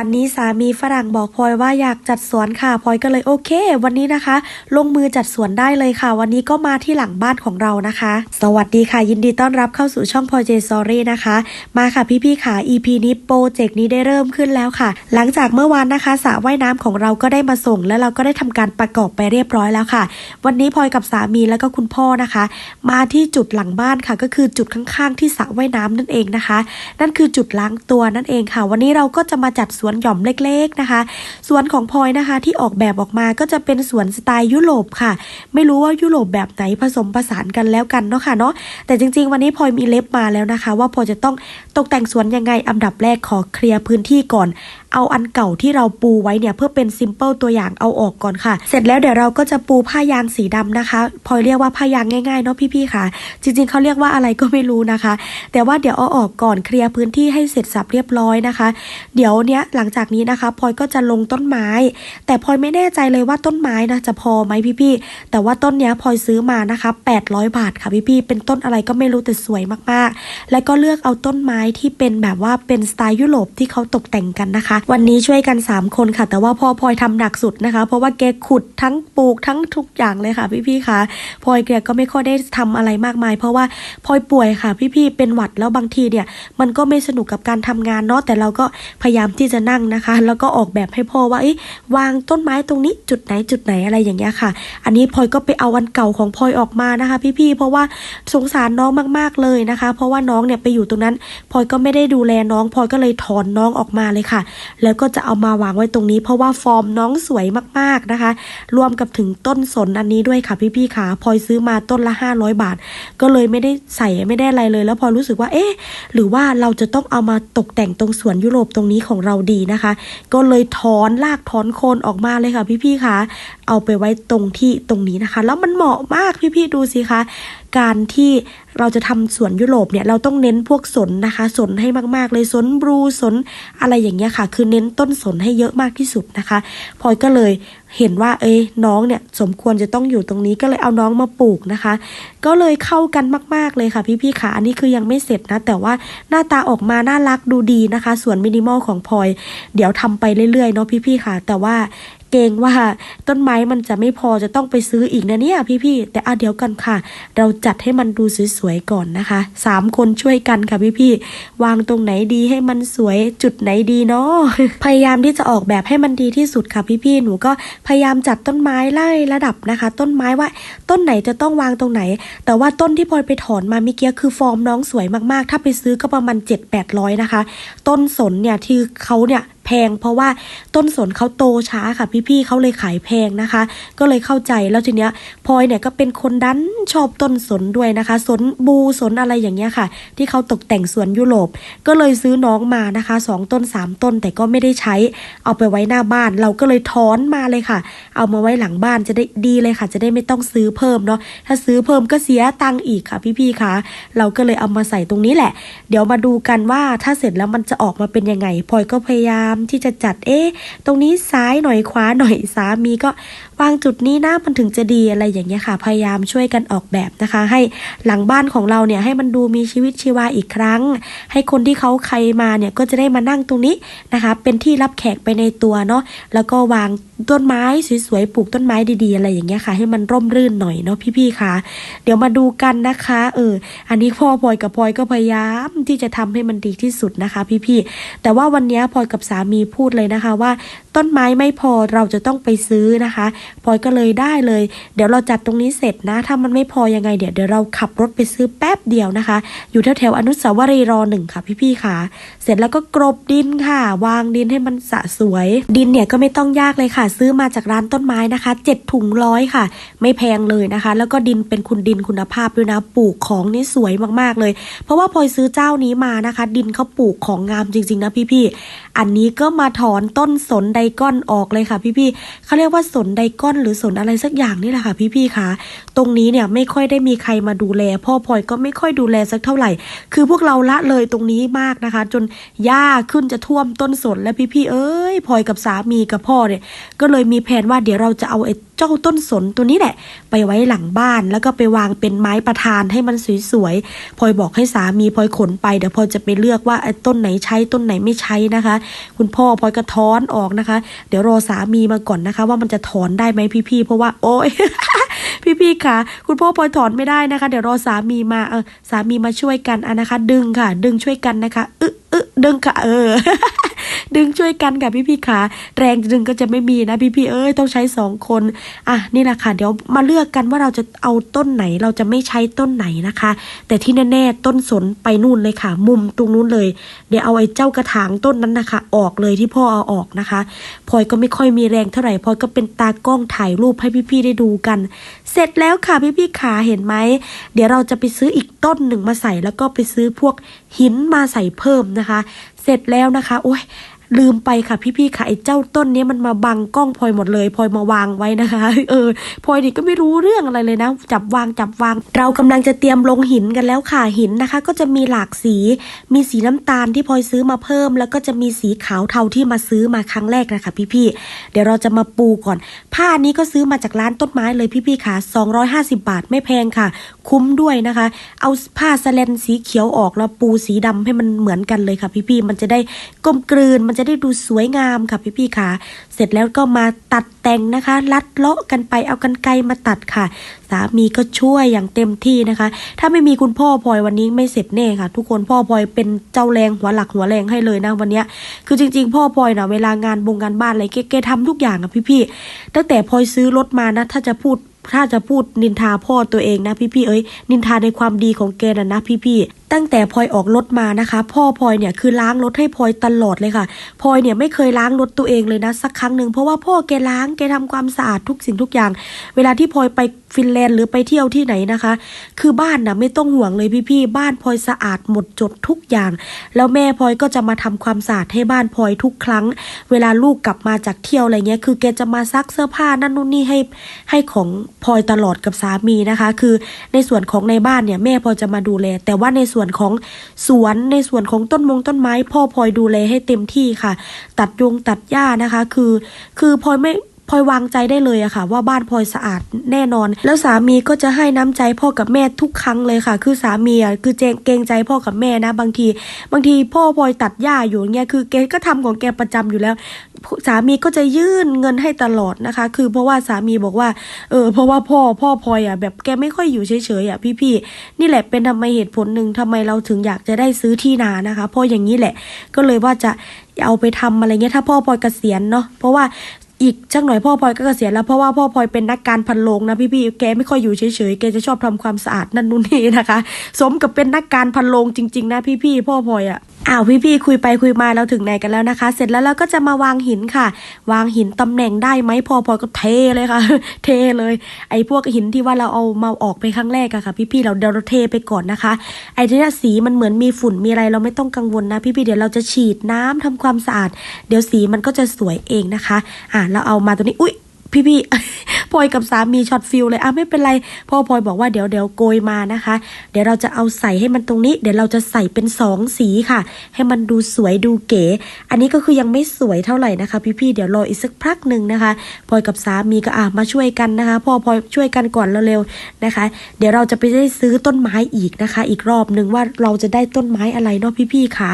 วันนี้สามีฝรั่งบอกพลอยว่าอยากจัดสวนค่ะพลอยก็เลยโอเค วันนี้นะคะ ลงมือจัดสวนได้เลยค่ะ วันนี้ก็มาที่หลังบ้านของเรานะคะ สวัสดีค่ะ ยินดีต้อนรับเข้าสู่ช่องพลอยเจสอรี่นะคะ มาค่ะพี่ๆค่ะ EP นี้โปรเจกต์นี้ได้เริ่มขึ้นแล้วค่ะ หลังจากเมื่อวานนะคะสระว่ายน้ำของเราก็ได้มาส่ง แล้วเราก็ได้ทำการประกอบไปเรียบร้อยแล้วค่ะ วันนี้พลอยกับสามีแล้วก็คุณพ่อนะคะ มาที่จุดหลังบ้านค่ะ ก็คือจุดข้างๆ ที่สระว่ายน้ำนั่นเองนะคะ นั่นคือจุดล้างตัวนั่นเองค่ะ วันนี้เราก็จะมาจัดสวนวนหย่อมเล็กๆนะคะ สวนของพลอยนะคะที่ออกแบบออกมาก็จะเป็นสวนสไตล์ยุโรปค่ะ ไม่รู้ว่ายุโรปแบบไหนผสมผสานกันแล้วกันเนาะค่ะเนาะแต่จริง ๆ วันนี้พลอยมีเล็บมาแล้วนะคะ ว่าพลอยจะต้องตกแต่งสวนยังไงอันดับแรกขอเคลียร์พื้นที่ก่อน เอาอันเก่าที่เราปูไว้เนี่ยเพื่อเป็นซิมเปิลตัวอย่างเอาออกก่อนค่ะ เสร็จแล้วเดี๋ยวเราก็จะปูผ้ายางสีดำนะคะพลอเรียกว่าผ้ายางง่ายๆเนาะพี่ๆค่ะ จริงๆเขาเรียกว่าอะไรก็ไม่รู้นะคะ แต่ว่าเดี๋ยวเอาออกก่อนเคลียร์พื้นที่ให้เสร็จสับเรียบร้อยนะคะ เดี๋ยวเนี้ยหลังจากนี้นะคะพลอยก็จะลงต้นไม้ แต่พลอยไม่แน่ใจเลยว่าต้นไม้นะจะพอไหมพี่ๆแต่ว่าต้นเนี้ยพลอยซื้อมานะคะ 800 บาทค่ะพี่ๆเป็นต้นอะไรก็ไม่รู้แต่สวยมากๆ และก็เลือกเอาต้นไม้ที่เป็นแบบว่าเป็นสไตล์ยุโรปที่เขาตกแต่งกันนะคะวันนี้ช่วยกัน 3 คนค่ะ แต่ว่าพ่อพลอยทำหนักสุดนะคะ เพราะว่าแกขุดทั้งปลูกทั้งทุกอย่างเลยค่ะ พี่ๆค่ะพลอยแกก็ไม่ค่อยได้ทำอะไรมากมาย เพราะว่าพลอยป่วยค่ะ พี่ๆเป็นหวัดแล้วบางทีเนี่ย มันก็ไม่สนุกกับการทำงานเนาะแต่เราก็พยายามที่จะนั่งนะคะ แล้วก็ออกแบบให้พ่อว่าเอ้วางต้นไม้ตรงนี้จุดไหนจุดไหนอะไรอย่างเงี้ยค่ะ อันนี้พลอยก็ไปเอาวันเก่าของพลอยออกมานะคะ พี่ๆเพราะว่าสงสารน้องมากๆเลยนะคะ เพราะว่าน้องเนี่ยไปอยู่ตรงนั้นพลอยก็ไม่ได้ดูแลน้องพลอยก็เลยถอนน้องออกมาเลยค่ะแล้วก็จะเอามาวางไว้ตรงนี้ เพราะว่าฟอร์มน้องสวยมากๆนะคะ รวมกับถึงต้นสนอันนี้ด้วยค่ะพี่ๆค่ะพลอยซื้อมาต้นละ 500 บาท ก็เลยไม่ได้ใส่ไม่ได้อะไรเลย แล้วพอรู้สึกว่าเอ๊ะหรือว่าเราจะต้องเอามาตกแต่งตรงสวนยุโรปตรงนี้ของเราดีนะคะ ก็เลยถอนรากถอนโคนออกมาเลยค่ะพี่ๆคะ เอาไปไว้ตรงที่ตรงนี้นะคะ แล้วมันเหมาะมากพี่ๆดูสิคะ การที่เราจะทำสวนยุโรปเนี่ยเราต้องเน้นพวกสนนะคะ สนให้มากๆเลยสนบลูสนอะไรอย่างเงี้ยค่ะ คือเน้นต้นสนให้เยอะมากที่สุดนะคะพลอยก็เลยเห็นว่าเอ้ยน้องเนี่ยสมควรจะต้องอยู่ตรงนี้ก็เลยเอาน้องมาปลูกนะคะ ก็เลยเข้ากันมาก ๆเลยค่ะพี่ๆค่ะอันนี้คือยังไม่เสร็จนะ แต่ว่าหน้าตาออกมาน่ารักดูดีนะคะ สวนมินิมอลของพลอย เดี๋ยวทำไปเรื่อยๆเนาะพี่ๆค่ะ แต่ว่า กรงว่าต้นไม้มันจะไม่พอจะต้องไปซื้ออีกนะเนี่ยพี่ๆแต่อะเดี๋ยวกันค่ะ เราจัดให้มันดูสวยๆก่อนนะคะสามคนช่วยกันค่ะพี่ๆวางตรงไหนดีให้มันสวยจุดไหนดีเนาะพยายามที่จะออกแบบให้มันดีที่สุดค่ะพี่ๆหนูก็พยายามจัดต้นไม้ไล่ระดับนะคะ ต้นไม้ว่าต้นไหนจะต้องวางตรงไหน แต่ว่าต้นที่พลอยไปถอนมาเมื่อกี้คือฟอร์มน้องสวยมากๆ ถ้าไปซื้อก็ประมาณ7-800นะคะ ต้นสนเนี่ยที่เขาเนี่ย แพง เพราะว่าต้นสนเขาโตช้าค่ะพี่ๆเขาเลยขายแพงนะคะ ก็เลยเข้าใจแล้วทีเนี้ยพลอยเนี่ยก็เป็นคนดันชอบต้นสนด้วยนะคะ สนบูสนอะไรอย่างเงี้ยค่ะ ที่เขาตกแต่งสวนยุโรป ก็เลยซื้อน้องมานะคะสองต้นสามต้นแต่ก็ไม่ได้ใช้ เอาไปไว้หน้าบ้าน เราก็เลยถอนมาเลยค่ะ เอามาไว้หลังบ้านจะได้ดีเลยค่ะ จะได้ไม่ต้องซื้อเพิ่มเนาะถ้าซื้อเพิ่มก็เสียตังค์อีกค่ะพี่ๆคะเราก็เลยเอามาใส่ตรงนี้แหละ เดี๋ยวมาดูกันว่าถ้าเสร็จแล้วมันจะออกมาเป็นยังไงพลอยก็พยายามที่จะจัดเอ๊ะตรงนี้ซ้ายหน่อยขวาหน่อยสามีก็วางจุดนี้นะมันถึงจะดีอะไรอย่างเงี้ยค่ะ พยายามช่วยกันออกแบบนะคะ ให้หลังบ้านของเราเนี่ยให้มันดูมีชีวิตชีวาอีกครั้ง ให้คนที่เขาใครมาเนี่ยก็จะได้มานั่งตรงนี้นะคะ เป็นที่รับแขกไปในตัวเนาะแล้วก็วางต้นไม้สวยๆปลูกต้นไม้ดีๆ อะไรอย่างเงี้ยค่ะ ให้มันร่มรื่นหน่อยเนาะพี่ๆค่ะ เดี๋ยวมาดูกันนะคะเอออันนี้พ่อพลอยกับพลอยก็พยายามที่จะทำให้มันดีที่สุดนะคะ พี่ๆแต่ว่าวันนี้พลอยกับสามีพูดเลยนะคะว่า ต้นไม้ไม่พอเราจะต้องไปซื้อนะคะพลอยก็เลยได้เลย เดี๋ยวเราจัดตรงนี้เสร็จนะ ถ้ามันไม่พอยังไงเดี๋ยวเดี๋ยวเราขับรถไปซื้อแป๊บเดียวนะคะ อยู่แถวแถวๆอนุสาวรีย์รอหนึ่งค่ะพี่ๆค่ะ เสร็จแล้วก็กรบดินค่ะ วางดินให้มันสะสวย ดินเนี่ยก็ไม่ต้องยากเลยค่ะ ซื้อมาจากร้านต้นไม้นะคะเจ็ดถุงร้อยค่ะ ไม่แพงเลยนะคะ แล้วก็ดินเป็นคุณดินคุณภาพด้วยนะปลูกของนี่สวยมากๆเลย เพราะว่าพลอยซื้อเจ้านี้มานะคะ ดินเขาปลูกของงามจริงๆนะพี่ๆอันนี้ก็มาถอนต้นสนไดก้อนออกเลยค่ะพี่ๆเขาเรียกว่าสนไดก้อนหรือสนอะไรสักอย่างนี่แหละค่ะพี่ๆค่ะตรงนี้เนี่ยไม่ค่อยได้มีใครมาดูแล พ่อพลอยก็ไม่ค่อยดูแลสักเท่าไหร่ คือพวกเราละเลยตรงนี้มากนะคะ จนหญ้าขึ้นจะท่วมต้นสนและพี่ๆเอ้ยพลอยกับสามีกับพ่อเนี่ยก็เลยมีแผนว่าเดี๋ยวเราจะเอาไอ้ เจ้าต้นสนตัวนี้แหละ ไปไว้หลังบ้านแล้วก็ไปวางเป็นไม้ประทานให้มันสวยๆพลอยบอกให้สามีพลอยขนไปเดี๋ยวพลอยจะไปเลือกว่าไอ้ต้นไหนใช้ต้นไหนไม่ใช้นะคะ คุณพ่อพลอยก็ถอนออกนะคะ เดี๋ยวรอสามีมาก่อนนะคะ ว่ามันจะถอนได้ไหมพี่ๆเพราะว่า โอ๊ยพี่ๆค่ะคุณพ่อพลอยถอนไม่ได้นะคะ เดี๋ยวรอสามีมาเออสามีมาช่วยกันอะนะคะ ดึงค่ะ ดึงช่วยกันนะคะอึ อดึงค่ะเออ ดึงช่วยกันค่ะพี่ๆค่ะแรงดึงก็จะไม่มีนะพี่ๆเอ้ยต้องใช้สองคน อะนี่แหละค่ะ เดี๋ยวมาเลือกกันว่าเราจะเอาต้นไหนเราจะไม่ใช้ต้นไหนนะคะ แต่ที่แน่ๆต้นสนไปนู่นเลยค่ะ มุมตรงนู้นเลย เดี๋ยวเอาไอ้เจ้ากระถางต้นนั้นนะคะ ออกเลยที่พ่อเอาออกนะคะพลอยก็ไม่ค่อยมีแรงเท่าไหร่พลอยก็เป็นตากล้องถ่ายรูปให้พี่ๆได้ดูกัน เสร็จแล้วค่ะพี่พี่ขาเห็นไหม เดี๋ยวเราจะไปซื้ออีกต้นหนึ่งมาใส่แล้วก็ไปซื้อพวกหินมาใส่เพิ่มนะคะ เสร็จแล้วนะคะโอ้ย ลืมไปค่ะพี่ๆค่ะไอ้เจ้าต้นนี้มันมาบังกล้องพลอยหมดเลยพลอยมาวางไว้นะคะ เออพลอยนี่ก็ไม่รู้เรื่องอะไรเลยนะ จับวางจับวาง เรากำลังจะเตรียมลงหินกันแล้วค่ะหินนะคะ ก็จะมีหลากสี มีสีน้ำตาลที่พลอยซื้อมาเพิ่ม แล้วก็จะมีสีขาวเทาที่มาซื้อมาครั้งแรกนะคะ พี่ๆเดี๋ยวเราจะมาปูก่อน ผ้านี้ก็ซื้อมาจากร้านต้นไม้เลยพี่ๆค่ะ250 บาทไม่แพงค่ะ คุ้มด้วยนะคะ เอาผ้าสแลนสีเขียวออกแล้วปูสีดำให้มันเหมือนกันเลยค่ะพี่ๆมันจะได้กลมกลืน มันจะได้ดูสวยงามค่ะพี่ๆค่ะ เสร็จแล้วก็มาตัดแต่งนะคะ ลัดเลาะกันไปเอากันไกลมาตัดค่ะ สามีก็ช่วยอย่างเต็มที่นะคะ ถ้าไม่มีคุณพ่อพลอยวันนี้ไม่เสร็จแน่ค่ะ ทุกคนพ่อพลอยเป็นเจ้าแรงหัวหลักหัวแรงให้เลยนะวันนี้คือจริง ๆ พ่อพลอยนะเวลางานบงการบ้านอะไรแกแกทำทุกอย่างอะพี่ๆตั้งแต่พลอยซื้อรถมานะถ้าจะพูด ถ้าจะพูดนินทาพ่อตัวเองนะพี่ๆเอ้ยนินทาในความดีของแกนะนะพี่ๆตั้งแต่พลอยออกรถมานะคะ พ่อพลอยเนี่ยคือล้างรถให้พลอยตลอดเลยค่ะพลอยเนี่ยไม่เคยล้างรถตัวเองเลยนะสักครั้งหนึ่งเพราะว่าพ่อแกล้างแกทำความสะอาดทุกสิ่งทุกอย่าง เวลาที่พลอยไป ฟินแลนด์หรือไปเที่ยวที่ไหนนะคะ คือบ้านนะไม่ต้องห่วงเลยพี่ๆบ้านพลอยสะอาดหมดจดทุกอย่าง แล้วแม่พลอยก็จะมาทำความสะอาดให้บ้านพลอยทุกครั้ง เวลาลูกกลับมาจากเที่ยวอะไรเงี้ย คือแกจะมาซักเสื้อผ้านั่นนู่นนี่ให้ให้ของพลอยตลอดกับสามีนะคะ คือในส่วนของในบ้านเนี่ยแม่พลอยจะมาดูแล แต่ว่าในส่วนของสวนในส่วนของต้นมงต้นไม้ พ่อพลอยดูแลให้เต็มที่ค่ะ ตัดยงตัดหญ้านะคะ คือ คือพลอยไม่ พลอยวางใจได้เลยอะค่ะ ว่าบ้านพลอยสะอาดแน่นอน แล้วสามีก็จะให้น้ำใจพ่อกับแม่ทุกครั้งเลยค่ะ คือสามีอะคือเจงเกรงใจพ่อกับแม่นะ บางที บางทีพ่อพลอยตัดหญ้าอยู่เงี้ยคือแกก็ทำของแกประจำอยู่แล้ว สามีก็จะยื่นเงินให้ตลอดนะคะ คือเพราะว่าสามีบอกว่าเออเพราะว่าพ่อพ่อพลอยอะแบบแกไม่ค่อยอยู่เฉยๆอะพี่ๆนี่แหละเป็นทำไมเหตุผลหนึ่งทำไมเราถึงอยากจะได้ซื้อที่นานะคะเพราะอย่างนี้แหละก็เลยว่าจะเอาไปทำอะไรเงี้ยถ้าพ่อพลอยเกษียณเนาะเพราะว่า อีกชักหน่อยพ่อพลอยก็เกษียณแล้วเพราะว่าพ่อพลอยเป็นนักการพันโลงนะพี่ๆแกไม่ค่อยอยู่เฉยๆแกจะชอบทำความสะอาดนั่นนู่นนี่นะคะ สมกับเป็นนักการพันโลงจริง ๆ นะพี่ๆพ่อพลอยอะ อ้าวพี่ๆคุยไปคุยมาเราถึงไหนกันแล้วนะคะ เสร็จแล้วเราก็จะมาวางหินค่ะ วางหินตำแหน่งได้ไหมพอพอก็เทเลยค่ะ เทเลย ไอ้พวกหินที่ว่าเราเอามาออกไปครั้งแรกอะค่ะ พี่ๆเราเดี๋ยวเราเทไปก่อนนะคะ ไอ้ที่สีมันเหมือนมีฝุ่นมีอะไรเราไม่ต้องกังวลนะพี่ๆเดี๋ยวเราจะฉีดน้ำทำความสะอาด เดี๋ยวสีมันก็จะสวยเองนะคะ อะเราเอามาตัวนี้อุ้ย พี่พี่พลอยกับสามีช็อตฟิลเลยอะไม่เป็นไรพ่อพลอยบอกว่าเดี๋ยวเดี๋ยวโกยมานะคะ เดี๋ยวเราจะเอาใส่ให้มันตรงนี้ เดี๋ยวเราจะใส่เป็นสองสีค่ะ ให้มันดูสวยดูเก๋ อันนี้ก็คือยังไม่สวยเท่าไหร่นะคะ พี่พี่เดี๋ยวรออีกสักพักหนึ่งนะคะพลอยกับสามีก็อะมาช่วยกันนะคะพ่อพลอยช่วยกันก่อนเร็วๆนะคะ เดี๋ยวเราจะไปได้ซื้อต้นไม้อีกนะคะ อีกรอบหนึ่งว่าเราจะได้ต้นไม้อะไรเนาะพี่พี่ค่ะ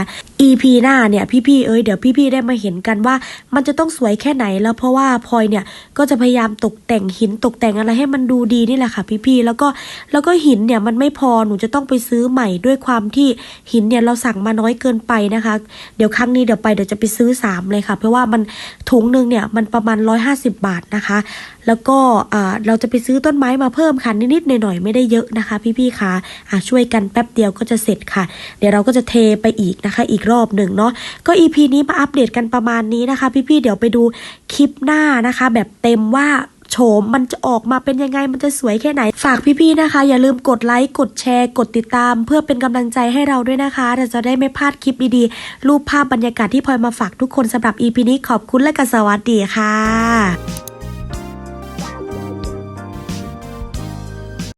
EP หน้าเนี่ยพี่ๆเอ้ยเดี๋ยวพี่ๆได้มาเห็นกันว่า มันจะต้องสวยแค่ไหนแล้วเพราะว่าพลอยเนี่ยก็จะจะพยายามตกแต่งหินตกแต่งอะไรให้มันดูดีนี่แหละค่ะพี่ๆแล้วก็แล้วก็หินเนี่ยมันไม่พอหนูจะต้องไปซื้อใหม่ด้วยความที่หินเนี่ยเราสั่งมาน้อยเกินไปนะคะ เดี๋ยวครั้งนี้เดี๋ยวไปเดี๋ยวจะไปซื้อสามเลยค่ะ เพราะว่ามันถุงหนึ่งเนี่ยมันประมาณ 150 บาทนะคะ แล้วก็อ่าเราจะไปซื้อต้นไม้มาเพิ่มค่ะนิดๆหน่อยๆไม่ได้เยอะนะคะ พี่ๆคะอ่าช่วยกันแป๊บเดียวก็จะเสร็จค่ะ เดี๋ยวเราก็จะเทไปอีกนะคะ อีกรอบหนึ่งเนาะก็ EP นี้มาอัปเดตกันประมาณนี้นะคะ พี่ๆเดี๋ยวไปดูคลิปหน้านะคะ แบบเต็มว่าโฉมมันจะออกมาเป็นยังไงมันจะสวยแค่ไหน ฝากพี่ๆนะคะ อย่าลืมกดไลค์กดแชร์ กดติดตาม เพื่อเป็นกำลังใจให้เราด้วยนะคะ เราจะได้ไม่พลาดคลิปดีๆ รูปภาพบรรยากาศที่พลอยมาฝากทุกคนสำหรับ EP นี้ขอบคุณและก็สวัสดีค่ะ